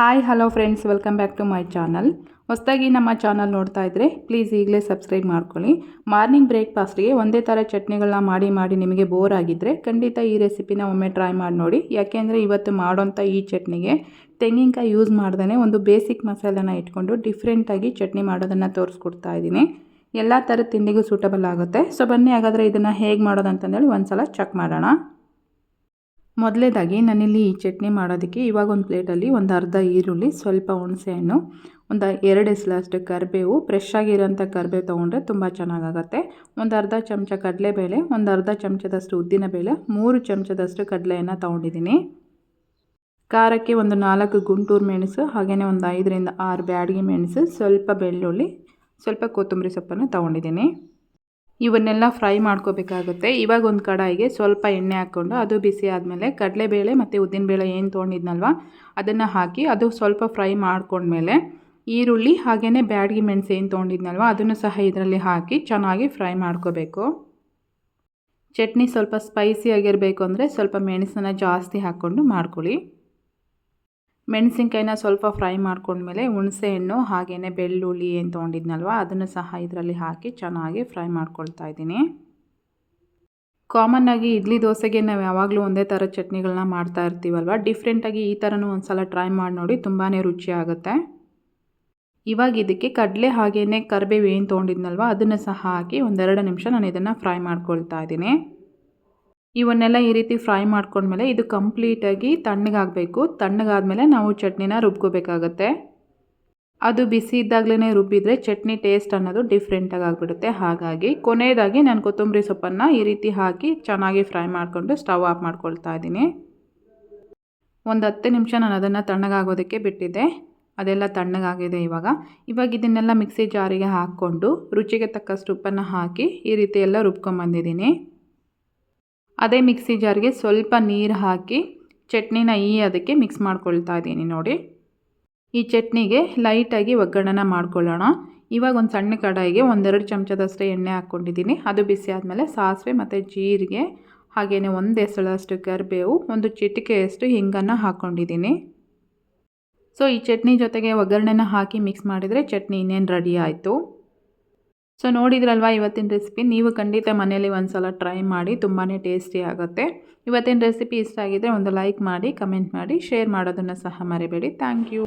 Hi hello friends welcome back to my channel ಹೊಸದಾಗಿ ನಮ್ಮ channel ನೋಡ್ತಾ ಇದ್ದರೆ ಪ್ಲೀಸ್ ಈಗಲೇ ಸಬ್ಸ್ಕ್ರೈಬ್ ಮಾಡ್ಕೊಳ್ಳಿ. ಮಾರ್ನಿಂಗ್ ಬ್ರೇಕ್ಫಾಸ್ಟ್ಗೆ ಒಂದೇ ಥರ ಚಟ್ನಿಗಳನ್ನ ಮಾಡಿ ಮಾಡಿ ನಿಮಗೆ ಬೋರ್ ಆಗಿದ್ದರೆ ಖಂಡಿತ ಈ ರೆಸಿಪಿನ ಒಮ್ಮೆ ಟ್ರೈ ಮಾಡಿ ನೋಡಿ. ಯಾಕೆಂದರೆ ಇವತ್ತು ಮಾಡೋಂಥ ಈ ಚಟ್ನಿಗೆ ತೆಂಗಿನಕಾಯಿ ಯೂಸ್ ಮಾಡ್ದೇ ಒಂದು ಬೇಸಿಕ್ ಮಸಾಲನ ಇಟ್ಕೊಂಡು ಡಿಫ್ರೆಂಟಾಗಿ ಚಟ್ನಿ ಮಾಡೋದನ್ನು ತೋರಿಸ್ಕೊಡ್ತಾ ಇದ್ದೀನಿ. ಎಲ್ಲ ಥರದ ತಿಂಡಿಗೂ ಸೂಟಬಲ್ ಆಗುತ್ತೆ. ಸೊ ಬನ್ನಿ, ಹಾಗಾದರೆ ಇದನ್ನು ಹೇಗೆ ಮಾಡೋದಂತಂದೇಳಿ ಒಂದು ಸಲ ಚೆಕ್ ಮಾಡೋಣ. ಮೊದಲೇದಾಗಿ ನಾನಿಲ್ಲಿ ಈ ಚಟ್ನಿ ಮಾಡೋದಕ್ಕೆ ಇವಾಗ ಒಂದು ಪ್ಲೇಟಲ್ಲಿ ಒಂದು ಅರ್ಧ ಈರುಳ್ಳಿ, ಸ್ವಲ್ಪ ಹುಣಸೆಹಣ್ಣು, ಒಂದು ಎರಡು ಎಸ್ಲಷ್ಟು ಕರಿಬೇವು ಫ್ರೆಶ್ ಆಗಿರೋಂಥ ಕರಿಬೇವು ತೊಗೊಂಡ್ರೆ ತುಂಬ ಚೆನ್ನಾಗಾಗತ್ತೆ. ಒಂದು ಅರ್ಧ ಚಮಚ ಕಡಲೆಬೇಳೆ, ಒಂದು ಅರ್ಧ ಚಮಚದಷ್ಟು ಉದ್ದಿನಬೇಳೆ, ಮೂರು ಚಮಚದಷ್ಟು ಕಡಲೆಯನ್ನು ತೊಗೊಂಡಿದ್ದೀನಿ. ಖಾರಕ್ಕೆ ಒಂದು ನಾಲ್ಕು ಗುಂಟೂರು ಮೆಣಸು ಹಾಗೆಯೇ ಒಂದು ಐದರಿಂದ ಆರು ಬ್ಯಾಡಗಿ ಮೆಣಸು, ಸ್ವಲ್ಪ ಬೆಳ್ಳುಳ್ಳಿ, ಸ್ವಲ್ಪ ಕೊತ್ತಂಬರಿ ಸೊಪ್ಪನ್ನು ತೊಗೊಂಡಿದ್ದೀನಿ. ಇವನ್ನೆಲ್ಲ ಫ್ರೈ ಮಾಡ್ಕೋಬೇಕಾಗುತ್ತೆ. ಇವಾಗ ಒಂದು ಕಡಾಯಿಗೆ ಸ್ವಲ್ಪ ಎಣ್ಣೆ ಹಾಕ್ಕೊಂಡು ಅದು ಬಿಸಿ ಆದಮೇಲೆ ಕಡಲೆಬೇಳೆ ಮತ್ತು ಉದ್ದಿನಬೇಳೆ ಏನು ತೊಗೊಂಡಿದ್ನಲ್ವ, ಅದನ್ನು ಹಾಕಿ ಅದು ಸ್ವಲ್ಪ ಫ್ರೈ ಮಾಡ್ಕೊಂಡ್ಮೇಲೆ ಈರುಳ್ಳಿ ಹಾಗೆಯೇ ಬ್ಯಾಡಗಿ ಮೆಣಸು ಏನು ತೊಗೊಂಡಿದ್ನಲ್ವ, ಅದನ್ನು ಸಹ ಇದರಲ್ಲಿ ಹಾಕಿ ಚೆನ್ನಾಗಿ ಫ್ರೈ ಮಾಡ್ಕೋಬೇಕು. ಚಟ್ನಿ ಸ್ವಲ್ಪ ಸ್ಪೈಸಿಯಾಗಿರಬೇಕು ಅಂದರೆ ಸ್ವಲ್ಪ ಮೆಣಸನ್ನು ಜಾಸ್ತಿ ಹಾಕ್ಕೊಂಡು ಮಾಡ್ಕೊಳ್ಳಿ. ಮೆಣಸಿನ್ಕಾಯಿನ ಸ್ವಲ್ಪ ಫ್ರೈ ಮಾಡ್ಕೊಂಡ್ಮೇಲೆ ಹುಣಸೆಹಣ್ಣು ಹಾಗೆಯೇ ಬೆಳ್ಳುಳ್ಳಿ ಏನು ತೊಗೊಂಡಿದ್ನಲ್ವ, ಅದನ್ನು ಸಹ ಇದರಲ್ಲಿ ಹಾಕಿ ಚೆನ್ನಾಗಿ ಫ್ರೈ ಮಾಡ್ಕೊಳ್ತಾ ಇದ್ದೀನಿ. ಕಾಮನ್ನಾಗಿ ಇಡ್ಲಿ ದೋಸೆಗೆ ನಾವು ಯಾವಾಗಲೂ ಒಂದೇ ಥರ ಚಟ್ನಿಗಳನ್ನ ಮಾಡ್ತಾ ಇರ್ತೀವಲ್ವ ಡಿಫ್ರೆಂಟಾಗಿ ಈ ಥರನೂ ಒಂದು ಸಲ ಟ್ರೈ ಮಾಡಿ ನೋಡಿ ತುಂಬಾ ರುಚಿ ಆಗುತ್ತೆ. ಇವಾಗ ಇದಕ್ಕೆ ಕಡಲೆ ಹಾಗೆಯೇ ಕರಿಬೇವು ಏನು ತೊಗೊಂಡಿದ್ನಲ್ವ, ಅದನ್ನು ಸಹ ಹಾಕಿ ಒಂದೆರಡು ನಿಮಿಷ ನಾನು ಇದನ್ನು ಫ್ರೈ ಮಾಡ್ಕೊಳ್ತಾ ಇದ್ದೀನಿ. ಇವನ್ನೆಲ್ಲ ಈ ರೀತಿ ಫ್ರೈ ಮಾಡ್ಕೊಂಡ್ಮೇಲೆ ಇದು ಕಂಪ್ಲೀಟಾಗಿ ತಣ್ಣಗಾಗಬೇಕು. ತಣ್ಣಗಾದ್ಮೇಲೆ ನಾವು ಚಟ್ನಿನ ರುಬ್ಕೋಬೇಕಾಗತ್ತೆ. ಅದು ಬಿಸಿ ಇದ್ದಾಗಲೇ ರುಬ್ಬಿದರೆ ಚಟ್ನಿ ಟೇಸ್ಟ್ ಅನ್ನೋದು ಡಿಫ್ರೆಂಟಾಗಿ ಆಗಿಬಿಡುತ್ತೆ. ಹಾಗಾಗಿ ಕೊನೆಯದಾಗಿ ನಾನು ಕೊತ್ತಂಬರಿ ಸೊಪ್ಪನ್ನು ಈ ರೀತಿ ಹಾಕಿ ಚೆನ್ನಾಗಿ ಫ್ರೈ ಮಾಡಿಕೊಂಡು ಸ್ಟವ್ ಆಫ್ ಮಾಡ್ಕೊಳ್ತಾ ಇದ್ದೀನಿ. ಒಂದು ಹತ್ತು ನಿಮಿಷ ನಾನು ಅದನ್ನು ತಣ್ಣಗಾಗೋದಕ್ಕೆ ಬಿಟ್ಟಿದ್ದೆ. ಅದೆಲ್ಲ ತಣ್ಣಗಾಗಿದೆ ಇವಾಗ. ಇವಾಗ ಇದನ್ನೆಲ್ಲ ಮಿಕ್ಸಿ ಜಾರಿಗೆ ಹಾಕ್ಕೊಂಡು ರುಚಿಗೆ ತಕ್ಕಷ್ಟು ಉಪ್ಪನ್ನು ಹಾಕಿ ಈ ರೀತಿ ಎಲ್ಲ ರುಬ್ಕೊಂಬಂದಿದ್ದೀನಿ. ಅದೇ ಮಿಕ್ಸಿ ಜಾರ್ಗೆ ಸ್ವಲ್ಪ ನೀರು ಹಾಕಿ ಚಟ್ನಿನ ಈ ಅದಕ್ಕೆ ಮಿಕ್ಸ್ ಮಾಡ್ಕೊಳ್ತಾ ಇದ್ದೀನಿ ನೋಡಿ. ಈ ಚಟ್ನಿಗೆ ಲೈಟಾಗಿ ಒಗ್ಗರಣೆನ ಮಾಡ್ಕೊಳ್ಳೋಣ. ಇವಾಗ ಒಂದು ಸಣ್ಣ ಕಡಾಯಿಗೆ ಒಂದೆರಡು ಚಮಚದಷ್ಟು ಎಣ್ಣೆ ಹಾಕ್ಕೊಂಡಿದ್ದೀನಿ. ಅದು ಬಿಸಿ ಆದಮೇಲೆ ಸಾಸಿವೆ ಮತ್ತು ಜೀರಿಗೆ ಹಾಗೆಯೇ ಒಂದು ಎಸಳಷ್ಟು ಕರಿಬೇವು, ಒಂದು ಚಿಟಿಕೆಯಷ್ಟು ಹಿಂಗನ್ನು ಹಾಕ್ಕೊಂಡಿದ್ದೀನಿ ಸೊ ಈ ಚಟ್ನಿ ಜೊತೆಗೆ ಒಗ್ಗರಣೆನ ಹಾಕಿ ಮಿಕ್ಸ್ ಮಾಡಿದರೆ ಚಟ್ನಿ ಇನ್ನೇನು ರೆಡಿ ಆಯಿತು. ಸೊ ನೋಡಿದ್ರಲ್ವ ಇವತ್ತಿನ ರೆಸಿಪಿ ನೀವು ಖಂಡಿತ ಮನೇಲಿ ಒಂದು ಸಲ ಟ್ರೈ ಮಾಡಿ ತುಂಬಾ ಟೇಸ್ಟಿ ಆಗುತ್ತೆ. ಇವತ್ತಿನ ರೆಸಿಪಿ ಇಷ್ಟ ಆಗಿದ್ದರೆ ಒಂದು ಲೈಕ್ ಮಾಡಿ ಕಮೆಂಟ್ ಮಾಡಿ ಶೇರ್ ಮಾಡೋದನ್ನು ಸಹ ಮರಿಬೇಡಿ. Thank you